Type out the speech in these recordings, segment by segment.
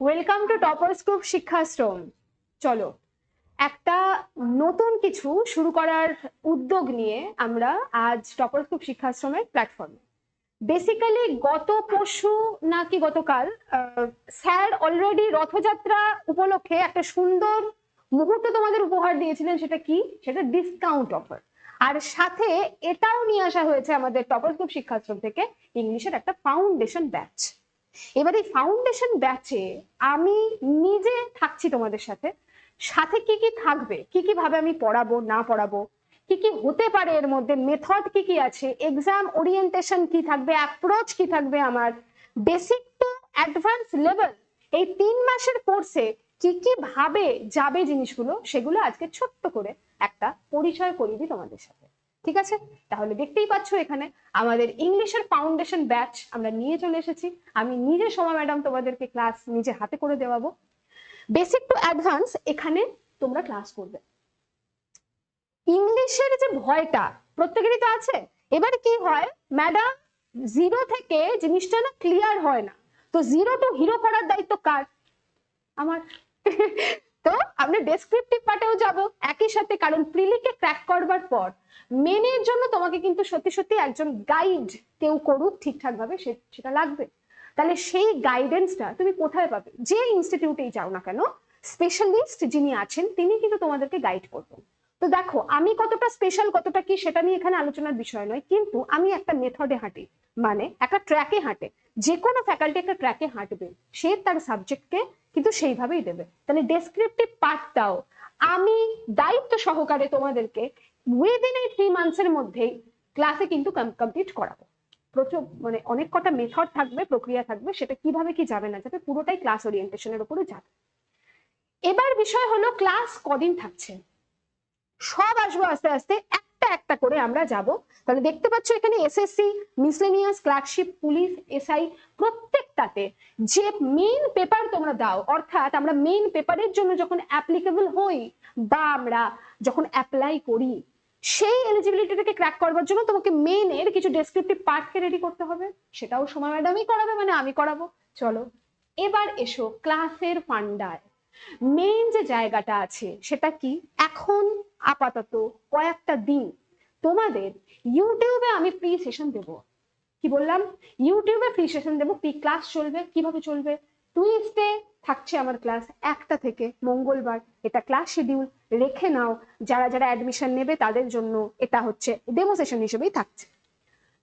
Welcome to toppers group Shikshashram চলো, একটা নতুন কিছু শুরু করার উদ্যোগ নিয়ে আমরা আজ টপার্স গ্রুপ শিক্ষাশ্রমের প্ল্যাটফর্মে বেসিক্যালি গত পরশু নাকি গতকাল স্যার অলরেডি রথযাত্রা উপলক্ষে একটা সুন্দর মুহূর্ত তোমাদের উপহার দিয়েছিলেন, সেটা কি? সেটা ডিসকাউন্ট অফার আর সাথে এটাও নিয়ে আসা হয়েছে আমাদের টপার্স গ্রুপ শিক্ষাশ্রম থেকে ইংলিশের একটা ফাউন্ডেশন ব্যাচ এবার এই ফাউন্ডেশন ব্যাচে আমি নিজে থাকছি তোমাদের সাথে। সাথে কি কি থাকবে? কি কি ভাবে আমি পড়াবো, না পড়াবো? কি কি হতে পারে এর মধ্যে? মেথড কি কি আছে? এক্সাম ওরিয়েন্টেশন কি থাকবে? অ্যাপ্রোচ কি থাকবে আমার? বেসিক টু অ্যাডভান্স লেভেল এই তিন মাসের কোর্সে কি কি ভাবে যাবে জিনিসগুলো, সেগুলো আজকে ছোট্ট করে একটা পরিচয় করিয়ে দিই তোমাদের সাথে। ঠিক আছে? তাহলে দেখতেই পাচ্ছ এখানে আমাদের ইংলিশের ফাউন্ডেশন ব্যাচ আমরা নিয়ে চলে এসেছি। আমি নিজে সময় ম্যাডাম তোমাদেরকে ক্লাস নিজে হাতে করে দেওয়াবো। বেসিক টু অ্যাডভান্স এখানে তোমরা ক্লাস করবে। ইংলিশের যে ভয়টা, প্রত্যেকেরই তো আছে। এবারে কি হয়? ম্যাডাম জিরো থেকে জিনিসটা না ক্লিয়ার হয় না। তো জিরো টু হিরো করার দায়িত্ব কার? আমার। তো আমরা ডেসক্রিপটিভ পার্টেও যাব। একই সাথে কারণ প্রিলিকে ক্র্যাক করবার পর মেনের জন্য তোমাকে কিন্তু সত্যি সত্যি একজন গাইড কেউ করুক ঠিকঠাক ভাবে সেটা লাগবে। তাহলে সেই গাইডেন্সটা তুমি কোথায় পাবে? যে ইনস্টিটিউটেই যাও না কেন স্পেশালিস্ট যিনি আছেন, তিনি কিন্তু তোমাদেরকে গাইড করবেন। তো দেখো, আমি কতটা স্পেশাল কতটা কি সেটা নিয়ে এখানে আলোচনার বিষয় নয়, কিন্তু আমি একটা মেথডে হাঁটি। মানে একটা ট্র্যাকে হাঁটে। যে কোনো ফ্যাকাল্টি একটা ট্র্যাকে হাঁটবে, সে তার সাবজেক্টকে কিন্তু সেইভাবেই দেবে। তাহলে ডেসক্রিপটিভ পার্টটাও আমি দায়িত্ব সহকারে তোমাদেরকে উইদিন এই থ্রি মান্থসের মধ্যেই ক্লাসে কিন্তু কমপ্লিট করাবো। প্রচুর মানে অনেক কটা মেথড থাকবে, প্রক্রিয়া থাকবে, সেটা কীভাবে কি যাবে না যাবে, পুরোটাই ক্লাস ওরিয়েন্টেশনের উপরে যাবে। এবার বিষয় হলো ক্লাস কদিন থাকছে? সব আসব আস্তে আস্তে একটা একটা করে আমরা যাব। তাহলে দেখতে পাচ্ছ এখানে SSC miscellaneous clerkship police SI প্রত্যেকটাতে যে মেইন পেপার তোমরা দাও, অর্থাৎ আমরা মেইন পেপারের জন্য যখন অ্যাপ্লিকেবল হই বা আমরা যখন অ্যাপ্লাই করি, সেই এলিজিবিলিটিটাকে ক্র্যাক করবার জন্য তোমাকে মেইনের কিছু ডেসক্রিপটিভ পার্টকে রেডি করতে হবে। সেটাও সময় ম্যাডামই করাবে মানে আমি করাবো। চলো, এবার এসো ক্লাসের ফান্ডায় মেইন যে জায়গাটা আছে, সেটা কি? এখন আপাতত কয়েকটা দিন তোমাদের ইউটিউবে আমি ফ্রি সেশন দেব। কি বললাম? ইউটিউবে ফ্রি সেশন দেবো ফ্রি ক্লাস চলবে, কীভাবে চলবে? টুইসডে থাকছে আমার ক্লাস একটা থেকে মঙ্গলবার। এটা ক্লাস শিডিউল রেখে নাও। যারা যারা অ্যাডমিশন নেবে তাদের জন্য এটা হচ্ছে ডেমো সেশন হিসেবেই থাকছে।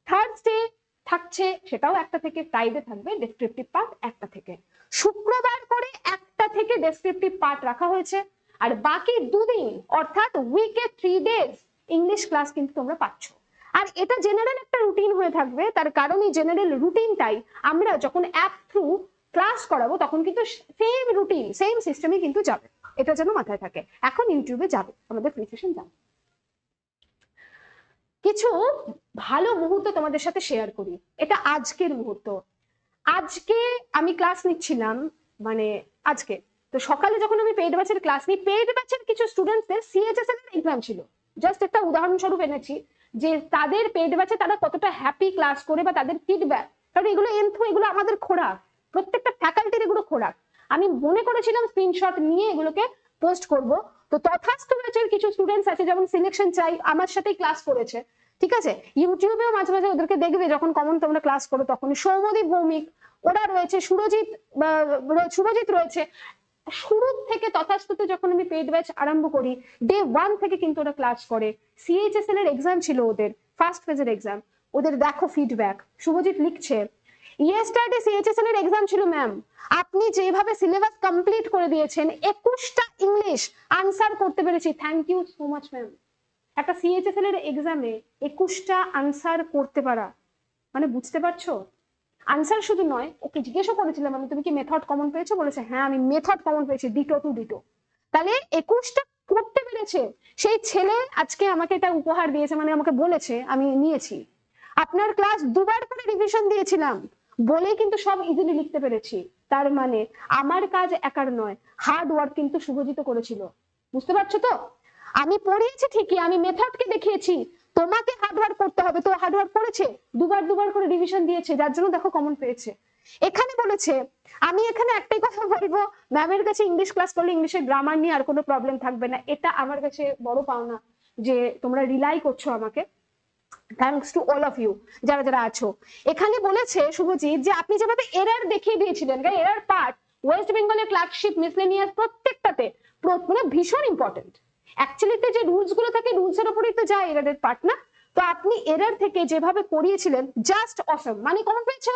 থার্সডে থাকছে, সেটাও একটা থেকে ফ্রাইডে থাকবে ডেসক্রিপটিভ পার্ট একটা থেকে। শুক্রবার করে একটা থেকে ডেসক্রিপটিভ পার্ট রাখা হয়েছে। আর বাকি দুদিন, অর্থাৎ উইকে থ্রি ডেজ ইংলিশ ক্লাস কিন্তু তোমরা পাচ্ছ। আর এটা জেনারেল একটা রুটিন হয়ে থাকবে, তার কারণ এই জেনারেল রুটিনটাই আমরা যখন অ্যাপ থ্রু ক্লাস করাবো, তখন কিন্তু সেম রুটিন সেম সিস্টেমে কিন্তু যাবে। এটা যেন মাথায় থাকে। এখন ইউটিউবে যাবে, আমাদের ফ্রি সেশন যাবে। কিছু ভালো মুহূর্ত তোমাদের সাথে শেয়ার করি। এটা আজকের মুহূর্ত। আজকে আমি ক্লাস নিচ্ছিলাম মানে আজকে। তো সকালে যখন আমি পেইড ব্যাচের ক্লাস নিই পেইড ব্যাচের কিছু স্টুডেন্টদের সিএইচএস এর এক্সাম ছিল। জাস্ট একটা উদাহরণস্বরূপ এনেছি যে তাদের পেইড ব্যাচে তারা কতটা হ্যাপি ক্লাস করে বা তাদের ফিডব্যাক কারণ এগুলো এনথু এগুলো আমাদের খোরাক। প্রত্যেকটা ফ্যাকাল্টির এগুলো খোরাক। আমি মনে করেছিলাম স্ক্রিনশট নিয়ে এগুলোকে পোস্ট করব। তো তথাস্তু ব্যাচের কিছু স্টুডেন্টস আছে, যেমন সিলেকশন চাই, আমার সাথেই ক্লাস করেছে। ঠিক আছে? ইউটিউবেও মাঝে মাঝে ওদেরকে দেখবে যখন কমন তোমরা ক্লাস করো তখন সৌমদীপ ভৌমিক, ওরা রয়েছে সুরজিৎ সুরজিৎ রয়েছে। শুরু থেকে তথাস্তুতে যখন আমি পেড ব্যাচ আরম্ভ করি ডে ওয়ান থেকে কিন্তু ওরা ক্লাস করে। সিএইচএসএল এর এক্সাম ছিল ওদের ফার্স্ট ফেজের এক্সাম ওদের দেখো ফিডব্যাক শুভজিৎ লিখছে ইয়েস্টারডে সিএইচএসএল এর এক্সাম ছিল ম্যাম আপনি যেভাবে সিলেবাস কমপ্লিট করে দিয়েছেন, একুশটা ইংলিশ আনসার করতে পেরেছি। Thank you so much ma'am একটা সিএইচএসএল এর এক্সামে একুশটা আনসার করতে পারা। মানে বুঝতে পারছ? আনসার শুধু নয় ওকে জিজ্ঞেসও করেছিলাম আমি, তুমি কি মেথড কমন পেয়েছ? বলেছে হ্যাঁ আমি মেথড কমন পেয়েছি ডিটো টু ডিটো তাহলে একুশটা করতে পেরেছে, সেই ছেলে আজকে আমাকে এটা উপহার দিয়েছে মানে আমাকে বলেছে, আমি নিয়েছি। আপনার ক্লাস দুবার করে রিভিশন দিয়েছিলাম, বলেই কিন্তু সব ইজিলি লিখতে পেরেছি। তার মানে আমার কাজ একার নয় হার্ড ওয়ার্ক কিন্তু শুভজিত করেছিল। বুঝতে পারছ তো? আমি পড়িয়েছি ঠিকই, আমি মেথডকে দেখিয়েছি তোমাকে হার্ড ওয়ার্ক করতে হবে। তো হার্ড ওয়ার্ক করেছে? দুবার দুবার করে রিভিশন দিয়েছে, যার জন্য দেখো কমন পেয়েছে। এখানে বলেছে, আমি এখানে একটাই কথা বলব ম্যামের কাছে ইংলিশ ক্লাস করলে ইংলিশের গ্রামার নিয়ে আর কোনো প্রবলেম থাকবে না। এটা আমার কাছে বড় পাওনা যে তোমরা রিলাই করছ আমাকে। Thanks to all of you যারা যারা আছো। এখানে বলেছে, শুভজিৎ, যে আপনি যেভাবে এরার দেখিয়ে দিয়েছিলেন এরার পার্ট ওয়েস্ট বেঙ্গলের ক্লার্কশিপ মিসলেনিয়াস প্রত্যেকটাতে মানে ভীষণ ইম্পর্টেন্ট অ্যাকচুয়ালিতে যে রুলসগুলো থাকে রুলস এর উপরেই তো যায় এরারের পার্ট না? তো আপনি এরার থেকে যেভাবে করিয়েছিলেন জাস্ট অসম মানে কমন পেয়েছে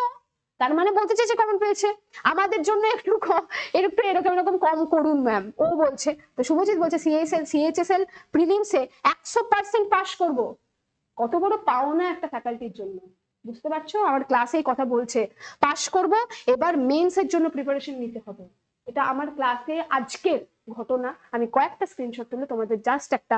তার মানে বলতে চাইছে কমন পেয়েছে? আমাদের জন্য একটু একটু এরকম এরকম কম করুন ম্যাম ও বলছে, তো শুভজিৎ বলছে সিএসএল সিএইচএসএল প্রিলিমসে একশো পার্সেন্ট পাস করব। কত বড় পাওনা একটা ফ্যাকাল্টির জন্য। বুঝতে পারছ? আমার ক্লাসেই কথা বলছে। পাশ করব, এবার মেন্স এর জন্য প্রিপারেশন নিতে হবে। এটা আমার ক্লাসে আজকের ঘটনা, আমি কয়েকটা স্ক্রিনশট তুলে তোমাদের জাস্ট একটা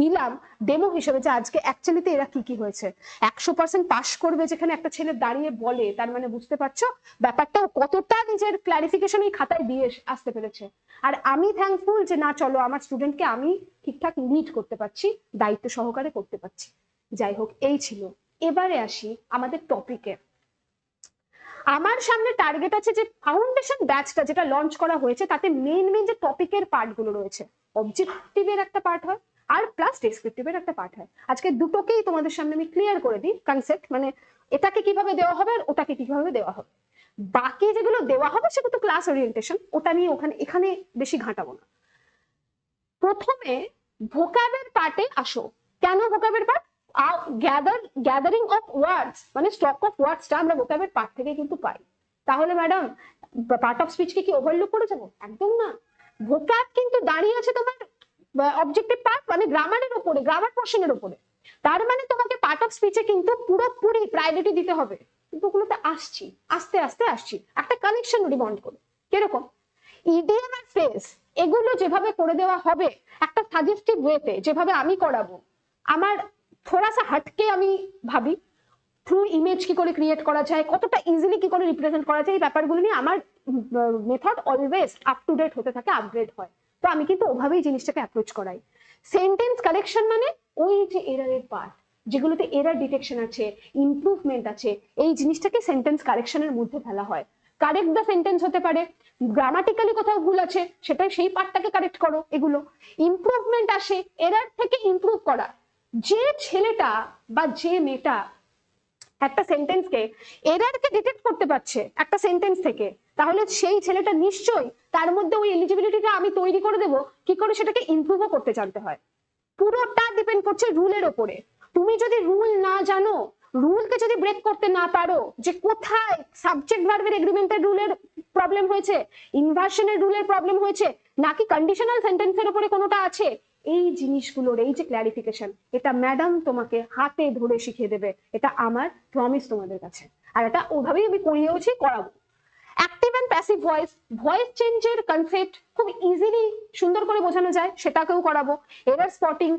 দিলাম ডেমো হিসেবে যে আজকে অ্যাকচুয়ালিতে এরা কি কি হয়েছে। একশো পার্সেন্ট পাশ করবে যেখানে একটা ছেলে দাঁড়িয়ে বলে, তার মানে বুঝতে পারছ? ব্যাপারটা কতটা নিজের ক্লারিফিকেশন এই খাতায় দিয়ে আসতে পেরেছে। আর আমি থ্যাঙ্কফুল যে না, চলো আমার স্টুডেন্টকে আমি ঠিকঠাক লিড করতে পারছি, দায়িত্ব সহকারে করতে পারছি। যাই হোক, এই ছিল। এবারে আসি আমাদের টপিকে আমার সামনে টার্গেট আছে যে ফাউন্ডেশন ব্যাচটা যেটা লঞ্চ করা হয়েছে, তাতে মেইন মেইন যে টপিকের পার্টগুলো রয়েছে অবজেক্টিভের একটা পার্ট হয় আর প্লাস ডেসক্রিপটিভের একটা পার্ট হয়। আজকে দুটোকেই তোমাদের সামনে আমি ক্লিয়ার করে দিই কনসেপ্ট মানে এটাকে কীভাবে দেওয়া হবে আর ওটাকে কীভাবে দেওয়া হবে। বাকি যেগুলো দেওয়া হবে সেগুলো তো ক্লাস ওরিয়েন্টেশন ওটা নিয়ে ওখানে, এখানে বেশি ঘাঁটাবো না। প্রথমে ভোকাবের পার্টে আসো। কেন ভোকাবের part gather gathering of words মানে স্টক অফ ওয়ার্ডসটা আমরা ভোকাবের পার্ট থেকে কিন্তু পাই। তাহলে ম্যাডাম পার্ট অফ স্পিচকে কি ওভারলুক করে যাব একদম না। ভোকাব কিন্তু দাঁড়িয়ে আছে তোমার অবজেক্টিভ পার্ট মানে গ্রামারের উপরে গ্রামার পোর্শনের উপরে তার মানে তোমাকে পার্ট অফ স্পিচে কিন্তু পুরোপুরি প্রায়োরিটি দিতে হবে। কিন্তু ওগুলোতে আসছি, আস্তে আস্তে আসছি। একটা কানেকশন রিবন্ড করে। কীরকম? ইডিএম আর ফেস এগুলো যেভাবে করে দেওয়া হবে, একটা সাজেস্টিভ ওয়েতে যেভাবে আমি করাবো, আমার থোড়া সা হাটকে আমি ভাবি থ্রু ইমেজ কি করে ক্রিয়েট করা যায়, কতটা ইজিলি কি করে রিপ্রেজেন্ট করা যায়, এই ব্যাপারগুলো নিয়ে আমার method always up to date হতে থাকে আপগ্রেড হয়। তো আমি কিন্তু ওভাবেই জিনিসটাকে অ্যাপ্রোচ করাই। সেন্টেন্স কালেকশন মানে ওই যে এরারের পার্ট যেগুলোতে এরার ডিটেকশন আছে ইমপ্রুভমেন্ট আছে, এই জিনিসটাকে সেন্টেন্স কারেকশনের মধ্যে ফেলা হয়। কারেক্ট দ্য সেন্টেন্স হতে পারে গ্রামাটিক্যালি কোথাও ভুল আছে সেটা সেই পার্টটাকে কারেক্ট করো এগুলো। ইমপ্রুভমেন্ট আসে এরার থেকে ইমপ্রুভ করা যে ছেলেটা বা যে মেয়েটা একটা সেন্টেন্সকে এরারকে ডিটেক্ট করতে পারছে একটা সেন্টেন্স থেকে, তাহলে সেই ছেলেটা নিশ্চয়ই তার মধ্যে ওই এলিজিবিলিটিটা আমি তৈরি করে দেব, কি করে সেটাকে ইমপ্রুভও করতে জানতে হয়। পুরোটা ডিপেন্ড করছে রুলের ওপরে। তুমি যদি রুল না জানো রুলকে যদি ব্রেক করতে না পারো, যে কোথায় সাবজেক্ট ভার্বের এগ্রিমেন্টের রুলের প্রবলেম হয়েছে ইনভার্সনের রুলের প্রবলেম হয়েছে, নাকি কন্ডিশনাল সেন্টেন্সের উপরে কোনোটা আছে এই জিনিসগুলোর, এই যে ক্ল্যারিফিকেশন এটা ম্যাডাম তোমাকে হাতে ধরে শিখিয়ে দেবে। এটা আমার প্রমিস তোমাদের কাছে। আর এটা ওভাবেই আমি করিয়েওছি, করাবো। Active and passive voice voice চেঞ্জের কনসেপ্ট খুব ইজিলি সুন্দর করে বোঝানো যায়, সেটাকেও করাবো। এরার স্পটিং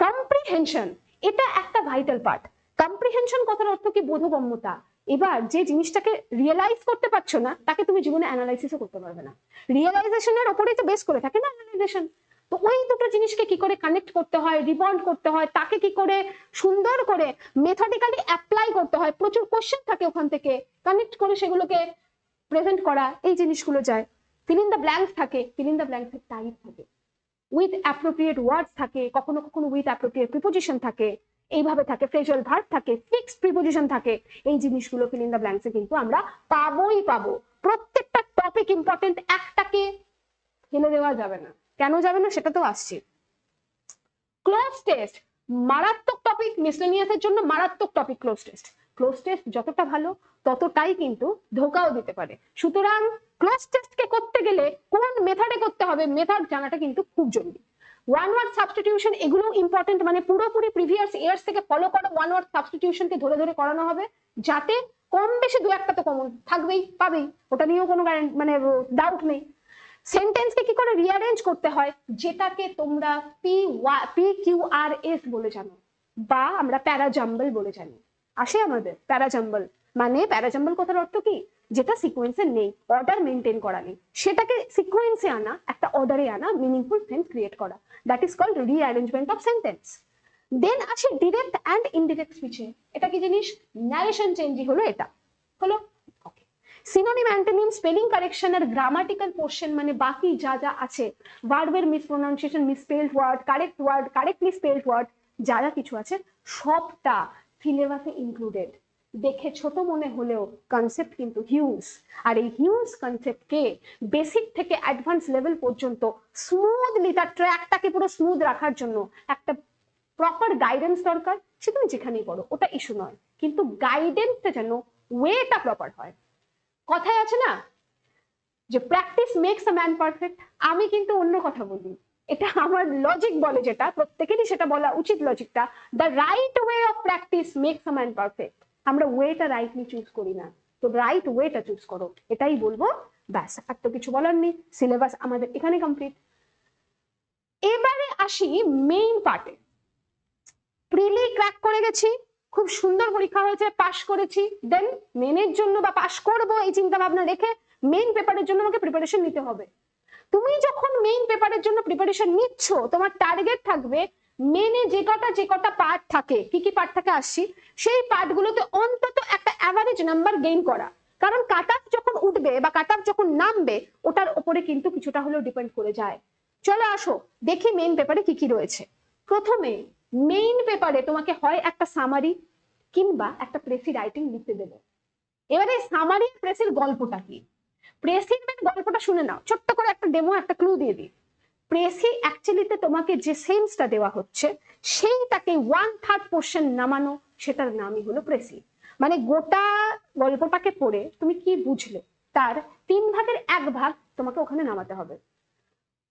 কম্প্রিহেনশন এটা একটা ভাইটাল পার্ট কম্প্রিহেনশন কথার অর্থ কি? বোধগম্যতা। এবার যে জিনিসটাকে রিয়েলাইজ করতে পারছ না, তাকে তুমি জীবনে অ্যানালাইসিসও করতে পারবে না। রিয়েলাইজেশনের ওপরেই তো বেস করে থাকে না অ্যানালাইজেশন তো ওই দুটো জিনিসকে কি করে কানেক্ট করতে হয় রিবন্ড করতে হয়, তাকে কি করে সুন্দর করে মেথডিক্যালি অ্যাপ্লাই করতে হয়, প্রচুর কোশ্চেন থাকে ওখান থেকে কানেক্ট করে সেগুলোকে প্রেজেন্ট করা, এই জিনিসগুলো যায়। ফিল ইন দ্য ব্ল্যাঙ্কস থাকে fill in the blanks type থাকে। উইথ অ্যাপ্রোপ্রিয়েট ওয়ার্ডস থাকে, কখনো কখনো উইথ অ্যাপ্রোপ্রিয়েট প্রিপোজিশন থাকে, এইভাবে থাকে ফ্রেজাল ভার্ব থাকে ফিক্সড প্রিপোজিশন থাকে, এই জিনিসগুলো ফিল ইন দ্য ব্ল্যাঙ্কসে কিন্তু আমরা পাবোই পাবো। প্রত্যেকটা টপিক ইম্পর্টেন্ট একটাকে ফেলে দেওয়া যাবে না। কেন যাবে না সেটা তো আসছি ক্লোজ টেস্ট মারাত্মক টপিক মিসলেনিয়াসের জন্য মারাত্মক topic cloze test cloze test যতটা ভালো, ততটাই কিন্তু ধোকাও দিতে পারে। সুতরাং ক্লোজ টেস্টকে করতে গেলে কোন মেথডে করতে হবে মেথড জানাটা কিন্তু খুব জরুরি। ওয়ান ওয়ার্ড সাবস্টিটিউশন এগুলো ইম্পর্টেন্ট মানে পুরোপুরি প্রিভিয়াস ইয়ার্স থেকে ফলো করো ওয়ান ওয়ার্ড সাবস্টিটিউশনকে ধরে ধরে করানো হবে, যাতে কম বেশি দু একটা তো কমন থাকবেই, পাবেই। ওটা নিয়েও কোনো মানে ডাউট নেই। সেন্টেন্সকে কি করে রিঅ্যারেঞ্জ করতে হয়? যেটাকে তোমরা P P Q R S বলে জানো বা আমরা প্যারাজাম্বল বলে জানি। আসে আমাদের প্যারাজাম্বল মানে প্যারাজাম্বল কথার অর্থ কি? যেটা সিকোয়েন্সে নেই অর্ডার মেনটেন করা নেই। সেটাকে সিকোয়েন্সে আনা, একটা অর্ডারে আনা মিনিংফুল সেন্স ক্রিয়েট করা। That is called rearrangement of sentence then আসে ডিরেক্ট অ্যান্ড ইনডিরেক্ট স্পিচে এটা কি জিনিস? ন্যারেশন চেঞ্জই হলো এটা। হলো সিনোনিম অ্যান্টোনিম স্পেলিং কারেকশন আর গ্রামাটিক্যাল পোর্শন মানে বাকি যা যা আছে। ভার্বের mispronunciation misspelled word correct word correctly spelled word যা যা কিছু আছে, সবটা সিলেবাসে ইনক্লুডেড দেখে ছোট মনে হলেও কনসেপ্ট কিন্তু হিউজ আর এই হিউজ কনসেপ্টকে বেসিক থেকে অ্যাডভান্স লেভেল পর্যন্ত স্মুথলি তার ট্র্যাকটাকে পুরো স্মুথ রাখার জন্য একটা প্রপার গাইডেন্স দরকার সে তুমি যেখানেই পড়ো, ওটা ইস্যু নয়। কিন্তু গাইডেন্সটা যেন ওয়েটা প্রপার হয়। কথায় আছে না? যে practice makes a man perfect আমি কিন্তু অন্য কথা বলি। এটা আমার লজিক বলে যেটা, প্রত্যেকেরই সেটা বলা উচিত লজিকটা the right way of practice makes a man perfect আমরা ওয়েটা রাইটলি চুজ করি না। তো রাইট ওয়েটা চুজ করো। এটাই বলব। ব্যাস, আর তো কিছু বলার নেই। সিলেবাস আমাদের এখানে কমপ্লিট এবারে আসি মেইন পার্টে প্রিলি ক্র্যাক করে গেছি। খুব সুন্দর পরীক্ষা হয়েছে পাশ করেছি। দেন মেনের জন্য বা পাশ করব এই চিন্তা ভাবনা রেখে মেইন পেপারের জন্য আমাকে প্রিপারেশন নিতে হবে। তুমি যখন মেইন পেপারের জন্য প্রিপারেশন নিচ্ছ, তোমার টার্গেট থাকবে মেনে যে কটা যে কটা পার্ট থাকে, কি কি পার্ট থাকে আসছি, সেই পার্টগুলোতে অন্তত একটা অ্যাভারেজ নাম্বার গেইন করা। কারণ কাট যখন উঠবে বা কাট যখন নামবে, ওটার উপরে কিন্তু কিছুটা হলেও ডিপেন্ড করে যায়। চলে আসো, দেখি মেইন পেপারে কি কি রয়েছে। প্রথমে মেইন পেপারে তোমাকে হয় একটা সামারি কিংবা একটা প্রেসি রাইটিং লিখতে দেবে। এবারে সামারি প্রেসির গল্পটা কি? গল্পটা শুনে নাও। ছোট্ট করে একটা ডেমো একটা ক্লু দিয়ে দিই। প্রেসি অ্যাকচুয়ালিতে তোমাকে যে সেন্সটা দেওয়া হচ্ছে ওয়ান থার্ড পোর্শন নামানো, সেটার নামই হলো প্রেসি মানে গোটা গল্পটাকে পড়ে তুমি কি বুঝলে? তার তিন ভাগের এক ভাগ তোমাকে ওখানে নামাতে হবে।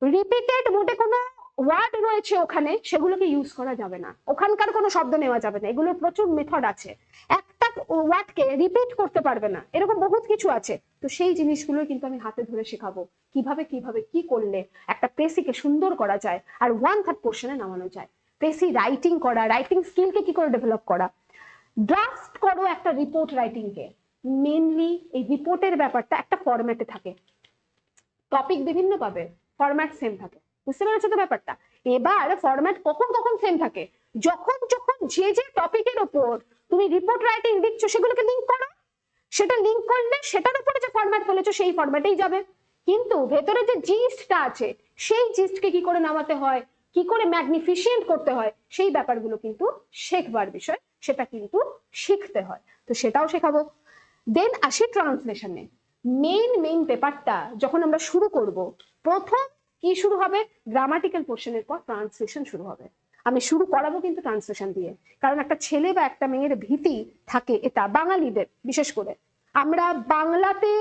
রিপিটেড মোটে কোনো ওয়ার্ড রয়েছে ওখানে, সেগুলোকে ইউজ করা যাবে না। ওখানকার কোনো শব্দ নেওয়া যাবে না। এগুলোর প্রচুর মেথড আছে। একটা ওয়ার্ডকে রিপিট করতে পারবে না। এরকম বহুত কিছু আছে। তো সেই জিনিসগুলো কিন্তু আমি হাতে ধরে শেখাবো। কীভাবে কীভাবে, কি করলে একটা পেসিকে সুন্দর করা যায় আর ওয়ান থার্ড পোর্শনে নামানো যায়। পেসি রাইটিং করা রাইটিং স্কিলকে কি করে ডেভেলপ করা? ড্রাফট করো একটা রিপোর্ট রাইটিংকে মেনলি এই রিপোর্টের ব্যাপারটা একটা ফরম্যাটে থাকে। টপিক বিভিন্ন পাবে ফরম্যাট সেম থাকে। বুঝতে পেরেছ তো ব্যাপারটা? এবার ফরম্যাট কখন কখন সেম থাকে? যখন যখন যে যে টপিকের ওপর তুমি রিপোর্ট রাইটিং দিচ্ছ, সেগুলোকে লিঙ্ক করো। সেটা লিঙ্ক করলে সেটার উপরে যে ফরম্যাট ফেলেছো, সেই ফরম্যাটেই যাবে। কিন্তু ভেতরে যে জিস্টটা আছে, সেই জিস্টকে কি করে নামাতে হয়? কি করে ম্যাগনিফিশিয়েন্ট করতে হয়? সেই ব্যাপারগুলো কিন্তু শেখবার বিষয়। সেটা কিন্তু শিখতে হয়। তো সেটাও শেখাবো। দেন আসি ট্রান্সলেশনে মেইন মেইন পেপারটা যখন আমরা শুরু করব, প্রথম কি শুরু হবে? গ্রামাটিক্যাল পোর্শনের পর ট্রান্সলেশন শুরু হবে। আমি শুরু করাবো কিন্তু ট্রান্সলেশন দিয়ে। কারণ একটা ছেলে বা একটা মেয়ের ভীতি থাকে এটা বাঙালিদের, বিশেষ করে। আমরা বাংলাতে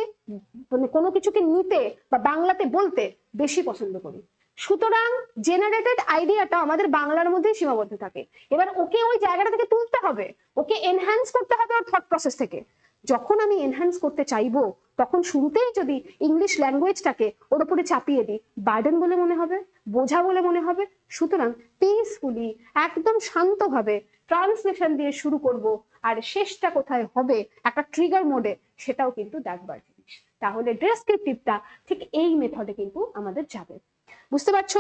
মানে কোনো কিছুকে নিতে বা বাংলাতে বলতে বেশি পছন্দ করি। সুতরাং জেনারেটেড আইডিয়াটা আমাদের বাংলার মধ্যেই সীমাবদ্ধ থাকে। এবার ওকে ওই জায়গাটা থেকে তুলতে হবে। ওকে এনহ্যান্স করতে হবে ওর থট প্রসেস থেকে। যখন আমি এনহ্যান্স করতে চাইব, তখন শুরুতেই যদি ইংলিশ ল্যাঙ্গুয়েজটাকে ওর উপরে চাপিয়ে দিই বার্ডেন বলে মনে হবে, বোঝা বলে মনে হবে, সুতরাং পিসফুলি একদম শান্তভাবে ট্রান্সলেশন দিয়ে শুরু করব। আর শেষটা কোথায় হবে, একটা ট্রিগার মোডে সেটাও কিন্তু দেখবার জিনিস। তাহলে ডেসক্রিপটিভটা ঠিক এই মেথডে কিন্তু আমাদের যাবে। বুঝতে পারছ?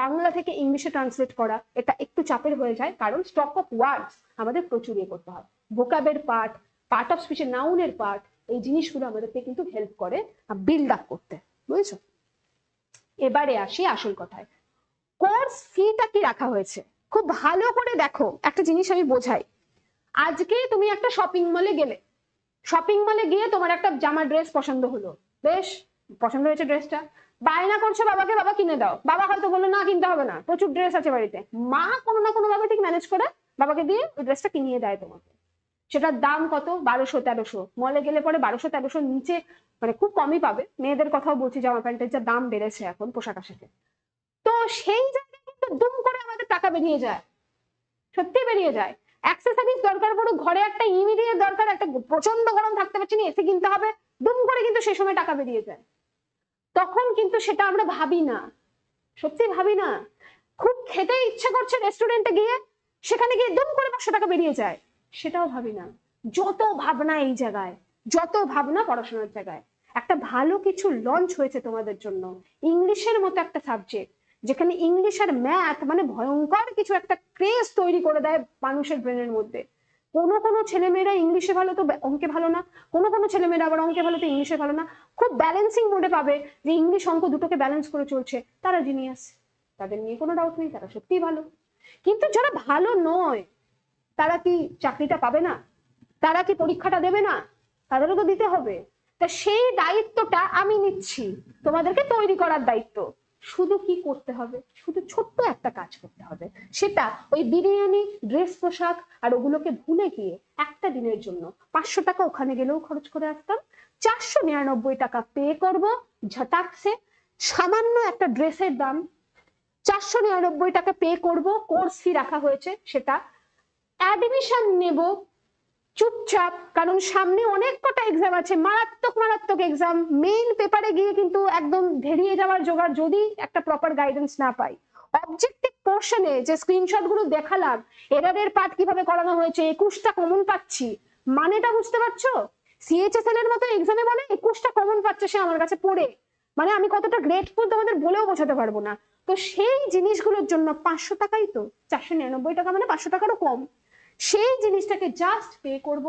বাংলা থেকে ইংলিশে ট্রান্সলেট করা, এটা একটু চাপের হয়ে যায়, কারণ স্টক অফ ওয়ার্ডস আমাদের প্রচুর করতে হয়। ভোকাবের পার্ট পার্ট অফ স্পিচের নাউনের পার্ট এই জিনিসগুলো আমাদেরকে কিন্তু হেল্প করে বিল্ড আপ করতে, বুঝেছ? এবারে আসি আসল কথায়। কোর্স ফিটা কি রাখা হয়েছে? খুব ভালো করে দেখো, একটা জিনিস আমি বোঝাই। আজকে তুমি একটা শপিং মলে গেলে শপিং মলে গিয়ে তোমার একটা জামা ড্রেস পছন্দ হলো। বেশ, পছন্দ হয়েছে ড্রেসটা বায়না করছ বাবাকে, বাবা কিনে দাও। বাবা হয়তো বলল, না, কিনতে হবে না, প্রচুর ড্রেস আছে বাড়িতে। মা কোনো না কোনো ভাবে ঠিক ম্যানেজ করে বাবাকে দিয়ে ওই ড্রেসটা কিনিয়ে দেয় তোমাকে। সেটার দাম কত? বারোশো, তেরোশো। মলে গেলে পরে বারোশো তেরোশো নিচে মানে খুব কমই পাবে। মেয়েদের কথাও বলছি, জামা প্যান্টের যা দাম বেড়েছে এখন পোশাক আশাকে তো সেই জায়গায় কিন্তু দুম করে আমাদের টাকা বেরিয়ে যায়। সত্যি বেরিয়ে যায়। অ্যাক্সেসরিজ দরকার পড়ো, ঘরে একটা ইমিডিয়েট দরকার, একটা প্রচণ্ড গরম থাকতে পারছি না, এসে কিনতে হবে। দুম করে কিন্তু সে সময় টাকা বেরিয়ে যায়। তখন কিন্তু সেটা আমরা ভাবি না। সত্যি ভাবি না। খুব খেতে ইচ্ছে করছে রেস্টুরেন্টে গিয়ে, সেখানে গিয়ে দুম করে পাঁচশো টাকা বেরিয়ে যায়। সেটাও ভাবি না। যত ভাবনা এই জায়গায়, যত ভাবনা পড়াশোনার জায়গায়, একটা ভালো কিছু লঞ্চ হয়েছে তোমাদের জন্য। ইংলিশের মতো একটা সাবজেক্ট যেখানে ইংলিশ আর ম্যাথ মানে ভয়ঙ্কর কিছু একটা ক্রেজ তৈরি করে দেয় মানুষের ব্রেনের মধ্যে। কোনো কোনো ছেলেমেয়েরা ইংলিশে ভালো তো অঙ্কে ভালো না। কোনো কোনো ছেলেমেয়েরা আবার অঙ্কে ভালো তো ইংলিশে ভালো না। খুব ব্যালেন্সিং মোডে পাবে যে ইংলিশ অঙ্ক দুটোকে ব্যালেন্স করে চলছে। তারা জিনিয়াস তাদের নিয়ে কোনো ডাউট নেই, তারা সত্যিই ভালো। কিন্তু যারা ভালো নয় তারা কি চাকরিটা পাবে না? তারা কি পরীক্ষাটা দেবে না? তাদেরও তো দিতে হবে। তা সেই দায়িত্বটা আমি নিচ্ছি। তোমাদেরকে তৈরি করার দায়িত্ব। শুধু কি করতে হবে? শুধু ছোট্ট একটা কাজ করতে হবে। সেটা ওই বিরিয়ানি, ড্রেস পোশাক আর ওগুলোকে ভুলে গিয়ে একটা দিনের জন্য পাঁচশো টাকা ওখানে গেলেও খরচ করে আসতাম। চারশো নিরানব্বই টাকা পে করব ঝটাকসে সামান্য একটা ড্রেসের দাম। চারশো নিরানব্বই টাকা পে করব, কোর্স ফি রাখা হয়েছে, সেটা অ্যাডমিশন নেব। চুপচাপ, কারণ সামনে অনেক কটা এক্সাম আছে, মারাত্মক মারাত্মক এক্সাম মেইন পেপারে গিয়ে কিন্তু একদম ধেরিয়ে যাওয়ার জোগাড় যদি একটা প্রপার গাইডেন্স না পাই। অবজেক্টিভ পোর্শনে যে স্ক্রিনশটগুলো দেখালাম এরারের পার্ট কীভাবে করানো হয়েছে, একুশটা কমন পাচ্ছি, মানেটা বুঝতে পারছ? সিএইচএসএল এর মতো এক্সামে বলে একুশটা কমন পাচ্ছে সে আমার কাছে পড়ে। মানে আমি কতটা গ্রেটফুল তোমাদের বলেও বোঝাতে পারব না। তো সেই জিনিসগুলোর জন্য পাঁচশো টাকাই তো, চারশো নিরানব্বই টাকা মানে পাঁচশো টাকারও কম। সেই জিনিসটাকে জাস্ট পে করব।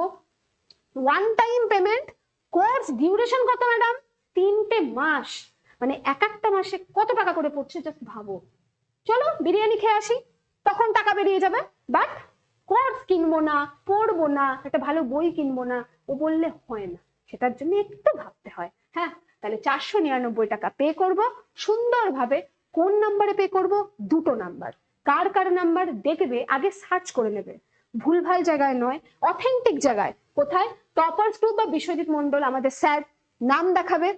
One time payment course duration কত ম্যাডাম তিনটে মাস। মানে এক একটা মাসে কত টাকা করে পড়ছে জাস্ট ভাবো। চলো, বিরিয়ানি খেয়ে আসি। তখন টাকা বেরিয়ে যাবে। বাট কোর্স কিনবো না, পড়ব না, একটা ভালো বই কিনবো না, ও বললে হয় না। সেটার জন্য একটু ভাবতে হয়। হ্যাঁ তাহলে চারশো নিরানব্বই টাকা পে করব। সুন্দরভাবে কোন নাম্বারে পে করব? দুটো নাম্বার কার কার নাম্বার দেখবে, আগে সার্চ করে নেবে। ভুলভাল জায়গায় নয় অথেন্টিক জায়গায়। কোথায়? টপার্স গ্রুপ বা বিশ্বজিৎ মন্ডল আমাদের স্যার নাম দেখাবে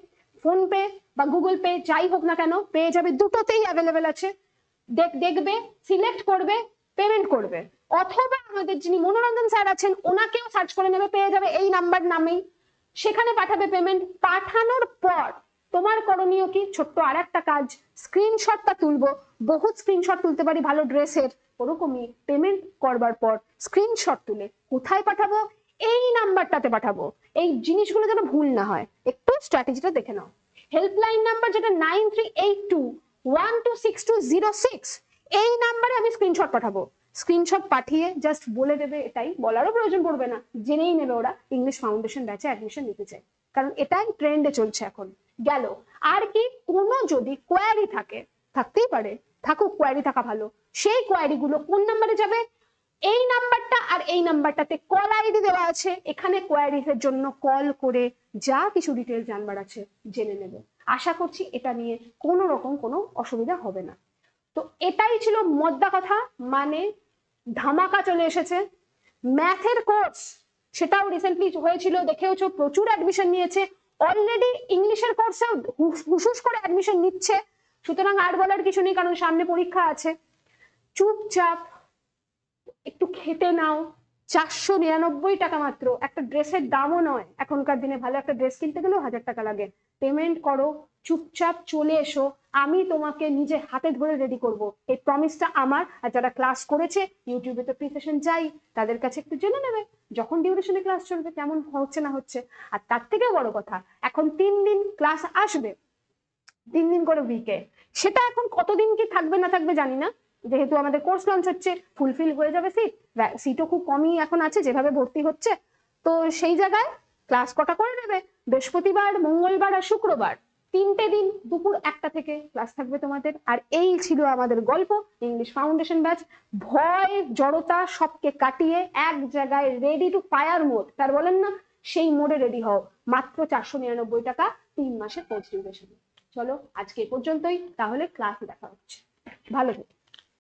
ফোন পে বা গুগল পে যাই হোক না কেন, পেয়ে যাবে, দুটোতেই অ্যাভেলেবেল আছে। দেখ, দেখবে সিলেক্ট করবে পেমেন্ট করবে। অথবা আমাদের যিনি মনোরঞ্জন স্যার আছেন, ওনাকেও সার্চ করে নেবে, পেয়ে যাবে এই নাম্বার নামেই। সেখানে পাঠাবে পেমেন্ট পাঠানোর পর তোমার করণীয় কি? ছোট্ট আর একটা কাজ স্ক্রিনশটটা তুলবো। বহুত স্ক্রিনশট তুলতে পারি ভালো ড্রেসের। ওরকমই পেমেন্ট করবার পর স্ক্রিনশট তুলে কোথায় পাঠাবো? এই নাম্বারটাতে পাঠাবো। এই জিনিসগুলো যেন ভুল না হয়। একটু স্ট্র্যাটেজিটা দেখে নাও। হেল্পলাইন নাম্বার যেটা nine three eight two one two six two zero six এই নাম্বারে আমি স্ক্রিনশট পাঠাবো। স্ক্রিনশট পাঠিয়ে জাস্ট বলে দেবে এটাই। বলারও প্রয়োজন পড়বে না। জেনেই নেবে ওরা। ইংলিশ ফাউন্ডেশন ব্যাচে অ্যাডমিশন নিতে চায়। কারণ এটাই ট্রেন্ডে চলছে এখন। গেল। আর কি, কোনো যদি কোয়ারি থাকে, থাকতেই পারে। থাকুক কোয়ারি থাকা ভালো। সেই কোয়ারি গুলো কোন নাম্বারে যাবে? এই নাম্বারটা আর এই নাম্বারটাতে কল আইডি দেওয়া আছে। এখানে কোয়ারিজ এর জন্য কল করে যা কিছু ডিটেল জানবার আছে, জেনে নেবে। আশা করছি এটা নিয়ে কোনো রকম কোনো অসুবিধা হবে না। তো এটাই ছিল মদ্দা কথা মানে ধামাকা চলে এসেছে। ম্যাথের কোর্স সেটাও রিসেন্টলি হয়েছিল, দেখেওছো, প্রচুর অ্যাডমিশন নিয়েছে। অলরেডি ইংলিশের কোর্সে হুসুস করে অ্যাডমিশন নিচ্ছে। সুতরাং আর বলার কিছু নেই, কারণ সামনে পরীক্ষা আছে। চুপচাপ একটু খেতে নাও। চারশো নিরানব্বই টাকা মাত্র। একটা ড্রেসের দামও নয়। এখনকার দিনে ভালো একটা ড্রেস কিনতে গেলেও হাজার টাকা লাগে। পেমেন্ট করো, চুপচাপ চলে এসো। আমি তোমাকে নিজে হাতে ধরে রেডি করব। এই প্রমিসটা আমার, আর যারা ক্লাস করেছে ইউটিউবে তো প্রিপারেশন যাই, তাদের কাছে একটু জেনে নেবে, যখন ডিউরেশনে ক্লাস চলবে, কেমন হচ্ছে না হচ্ছে। আর তার থেকেও বড় কথা, এখন তিন দিন ক্লাস আসবে, তিন দিন করে উইকে সেটা এখন কতদিন কি থাকবে না থাকবে জানি না। যেহেতু আমাদের কোর্স লঞ্চ হচ্ছে ফুলফিল হয়ে যাবে সিট সিটও খুব কমই এখন আছে, যেভাবে ভর্তি হচ্ছে। তো সেই জায়গায় ক্লাস কটা করে নেবে? বৃহস্পতিবার, মঙ্গলবার আর শুক্রবার। তিনটে দিন দুপুর একটা থেকে ক্লাস থাকবে তোমাদের। আর এই ছিল আমাদের গল্প ইংলিশ ফাউন্ডেশন ব্যাচ ভয়, জড়তা সবকে কাটিয়ে এক জায়গায় রেডি টু ফায়ার মোড তার বলেন না, সেই মোডে রেডি হও। মাত্র চারশো নিরানব্বই টাকা তিন মাসের কোর্স ডিউরেশন চলো আজকে এ পর্যন্তই। তাহলে ক্লাস দেখা হচ্ছে। ভালো থেকো।